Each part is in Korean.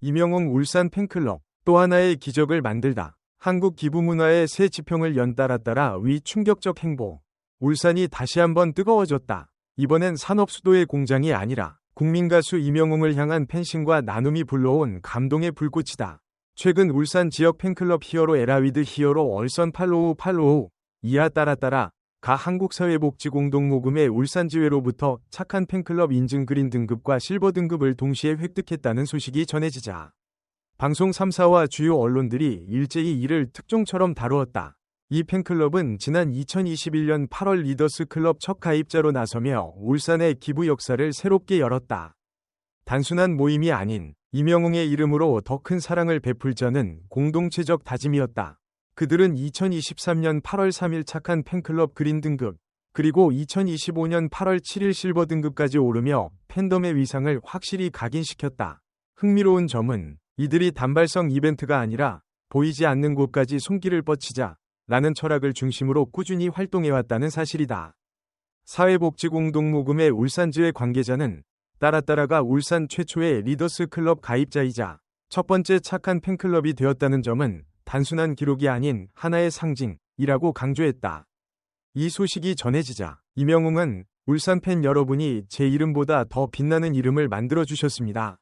이명웅 울산 팬클럽 또 하나의 기적을 만들다. 한국 기부 문화의 새 지평을 연따라 따라 위 충격적 행보. 울산이 다시 한번 뜨거워졌다. 이번엔 산업 수도의 공장이 아니라 국민 가수 이명웅을 향한 팬심과 나눔이 불러온 감동의 불꽃이다. 최근 울산 지역 팬클럽 히어로 에라위드 히어로 얼선 855 855 이하 따라 따라 가 한국사회복지공동모금의 울산지회로부터 착한 팬클럽 인증 그린 등급과 실버 등급을 동시에 획득했다는 소식이 전해지자 방송 3사와 주요 언론들이 일제히 이를 특종처럼 다루었다. 이 팬클럽은 지난 2021년 8월 리더스 클럽 첫 가입자로 나서며 울산의 기부 역사를 새롭게 열었다. 단순한 모임이 아닌 이명웅의 이름으로 더 큰 사랑을 베풀자는 공동체적 다짐이었다. 그들은 2023년 8월 3일 착한 팬클럽 그린 등급, 그리고 2025년 8월 7일 실버 등급까지 오르며 팬덤의 위상을 확실히 각인시켰다. 흥미로운 점은 이들이 단발성 이벤트가 아니라 보이지 않는 곳까지 손길을 뻗치자 라는 철학을 중심으로 꾸준히 활동해왔다는 사실이다. 사회복지공동모금의 울산지회 관계자는 따라따라가 울산 최초의 리더스 클럽 가입자이자 첫 번째 착한 팬클럽이 되었다는 점은 단순한 기록이 아닌 하나의 상징이라고 강조했다. 이 소식이 전해지자 이명웅은 울산 팬 여러분이 제 이름보다 더 빛나는 이름을 만들어 주셨습니다.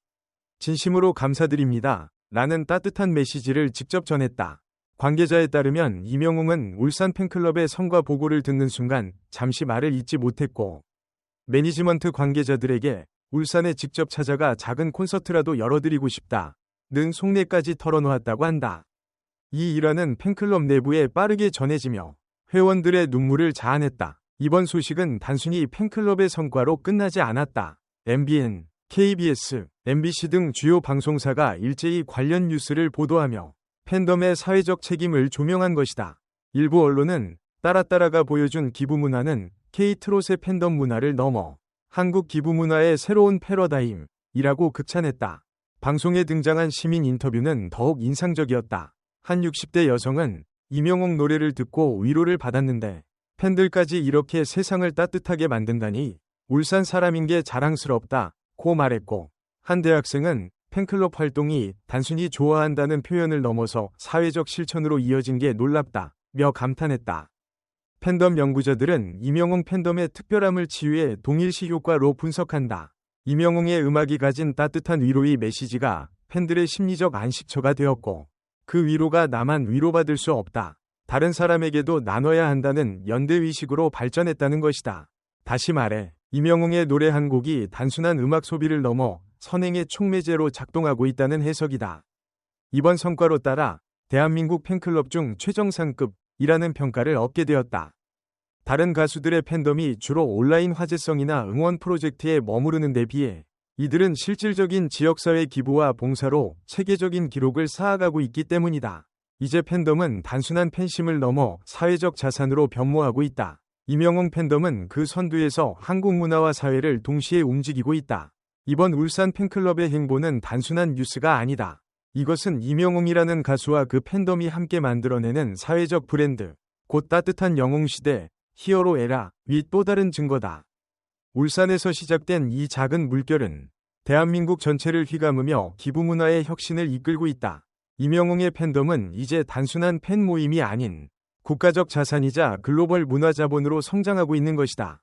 진심으로 감사드립니다. 라는 따뜻한 메시지를 직접 전했다. 관계자에 따르면 이명웅은 울산 팬클럽의 성과 보고를 듣는 순간 잠시 말을 잇지 못했고 매니지먼트 관계자들에게 울산에 직접 찾아가 작은 콘서트라도 열어드리고 싶다. 는 속내까지 털어놓았다고 한다. 이 일화는 팬클럽 내부에 빠르게 전해지며 회원들의 눈물을 자아냈다. 이번 소식은 단순히 팬클럽의 성과로 끝나지 않았다. MBN, KBS, MBC 등 주요 방송사가 일제히 관련 뉴스를 보도하며 팬덤의 사회적 책임을 조명한 것이다. 일부 언론은 따라따라가 보여준 기부 문화는 K트롯의 팬덤 문화를 넘어 한국 기부 문화의 새로운 패러다임이라고 극찬했다. 방송에 등장한 시민 인터뷰는 더욱 인상적이었다. 한 60대 여성은 이명옥 노래를 듣고 위로를 받았는데 팬들까지 이렇게 세상을 따뜻하게 만든다니 울산 사람인 게 자랑스럽다 고 말했고 한 대학생은 팬클럽 활동이 단순히 좋아한다는 표현을 넘어서 사회적 실천으로 이어진 게 놀랍다 며 감탄했다. 팬덤 연구자들은 이명웅 팬덤의 특별함을 치유해 동일시 효과로 분석한다. 이명웅의 음악이 가진 따뜻한 위로의 메시지가 팬들의 심리적 안식처가 되었고 그 위로가 나만 위로받을 수 없다. 다른 사람에게도 나눠야 한다는 연대의식으로 발전했다는 것이다. 다시 말해 이명웅의 노래 한 곡이 단순한 음악 소비를 넘어 선행의 촉매제로 작동하고 있다는 해석이다. 이번 성과로 따라 대한민국 팬클럽 중 최정상급이라는 평가를 얻게 되었다. 다른 가수들의 팬덤이 주로 온라인 화제성이나 응원 프로젝트에 머무르는 데 비해 이들은 실질적인 지역사회 기부와 봉사로 체계적인 기록을 쌓아가고 있기 때문이다. 이제 팬덤은 단순한 팬심을 넘어 사회적 자산으로 변모하고 있다. 이명웅 팬덤은 그 선두에서 한국 문화와 사회를 동시에 움직이고 있다. 이번 울산 팬클럽의 행보는 단순한 뉴스가 아니다. 이것은 이명웅이라는 가수와 그 팬덤이 함께 만들어내는 사회적 브랜드, 곧 따뜻한 영웅 시대, 히어로 에라, 위또 다른 증거다. 울산에서 시작된 이 작은 물결은 대한민국 전체를 휘감으며 기부 문화의 혁신을 이끌고 있다. 이명웅의 팬덤은 이제 단순한 팬 모임이 아닌 국가적 자산이자 글로벌 문화 자본으로 성장하고 있는 것이다.